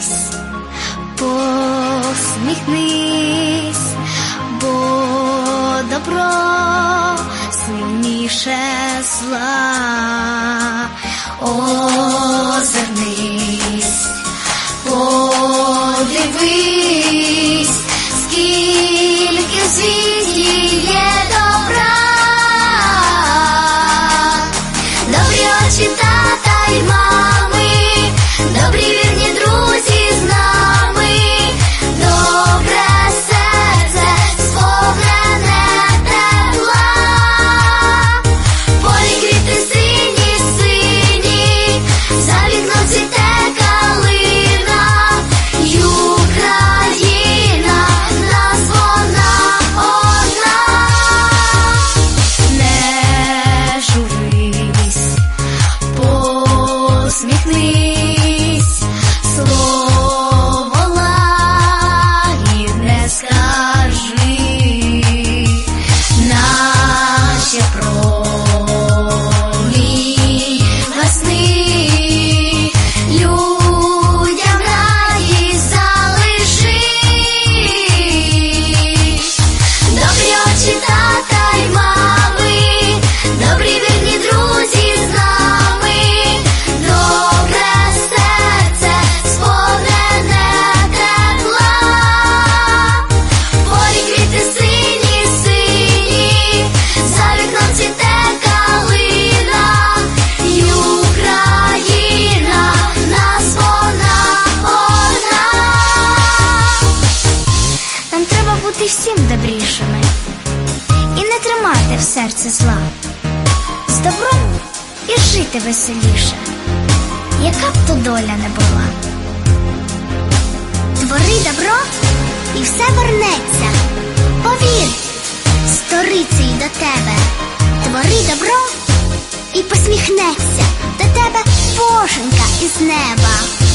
посміхнись, посміхнись, бо добро сильніше зла. О, Cosita бути всім добрішими і не тримати в серці зла, з добром і жити веселіше, яка б то доля не була. Твори добро і все вернеться. Повір, сторицею до тебе. Твори добро і посміхнеться до тебе боженька із неба.